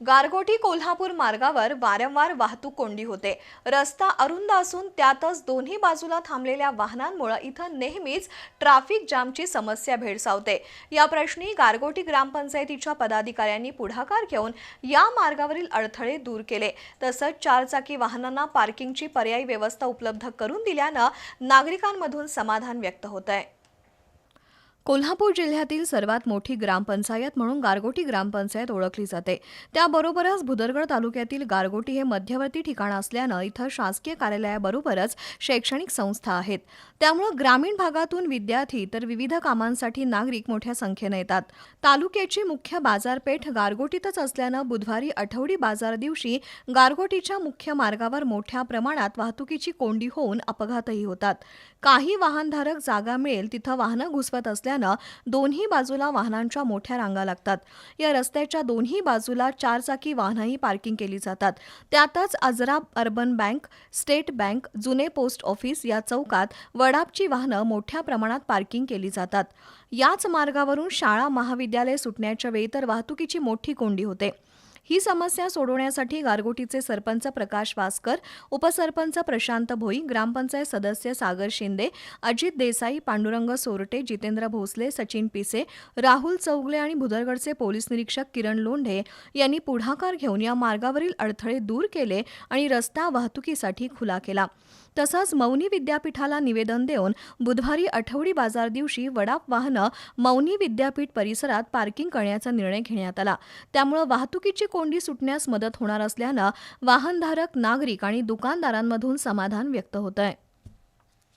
गारगोटी कोल्हापूर मार्गावर वारंवार वाहतूक कोंडी होते. रस्ता अरुंद असून त्यातच दोन्ही बाजूला थांबलेल्या वाहनांमुळे इथं नेहमीच ट्रॅफिक जामची समस्या भेडसावते. या प्रश्नी गारगोटी ग्रामपंचायतीच्या पदाधिकाऱ्यांनी पुढाकार घेऊन या मार्गावरील अडथळे दूर केले. तसंच चारचाकी वाहनांना पार्किंगची पर्यायी व्यवस्था उपलब्ध करून दिल्यानं नागरिकांमधून समाधान व्यक्त होत आहे कोल्हापूर जिल्ह्यातील सर्वात मोठी ग्रामपंचायत म्हणून गारगोटी ग्रामपंचायत ओळखली जाते. त्याबरोबरच भुदरगड तालुक्यातील गारगोटी हे मध्यवर्ती ठिकाण असल्यानं इथं शासकीय कार्यालयाबरोबरच शैक्षणिक संस्था आहेत. त्यामुळं ग्रामीण भागातून विद्यार्थी तर विविध कामांसाठी नागरिक मोठ्या संख्येनं येतात. तालुक्याची मुख्य बाजारपेठ गारगोटीतच असल्यानं बुधवारी आठवडी बाजार दिवशी गारगोटीच्या मुख्य मार्गावर मोठ्या प्रमाणात वाहतुकीची कोंडी होऊन अपघातही होतात. काही वाहनधारक जागा मिळेल तिथं वाहनं घुसवत असल्यानं दोन्ही बाजूला वाहनांच्या मोठ्या रांगा लागतात. या रस्त्याच्या दोन्ही बाजूला चारचाकी वाहनंही पार्किंग केली जातात. त्यातच Ajara urban bank state bank जुने पोस्ट ऑफिस या चौकात वडापची वाहनं मोठ्या प्रमाणात पार्किंग केली जातात. याच मार्गावरून शाळा महाविद्यालय सुटण्याच्या वेळी तर वाहतुकीची मोठी कोंडी होते. ही समस्या सोडवण्यासाठी गारगोटीचे सरपंच प्रकाश वासकर उपसरपंच प्रशांत भोई ग्रामपंचायत सदस्य सागर शिंदे अजित देसाई पांडुरंग सोरटे जितेंद्र भोसले सचिन पिसे राहुल चौगले आणि भुदरगडचे पोलीस निरीक्षक किरण लोंढे यांनी पुढाकार घेऊन या मार्गावरील अडथळे दूर केले आणि रस्ता वाहतुकीसाठी खुला केला. तसंच मौनी विद्यापीठाला निवेदन देऊन बुधवारी आठवडी बाजार दिवशी वडाप वाहनं मौनी विद्यापीठ परिसरात पार्किंग करण्याचा निर्णय घेण्यात आला. त्यामुळे वाहतुकीची कोंडी सुटण्यास मदत होणार असल्यानं वाहनधारक नागरिक आणि दुकानदारांमधून समाधान व्यक्त होत आहे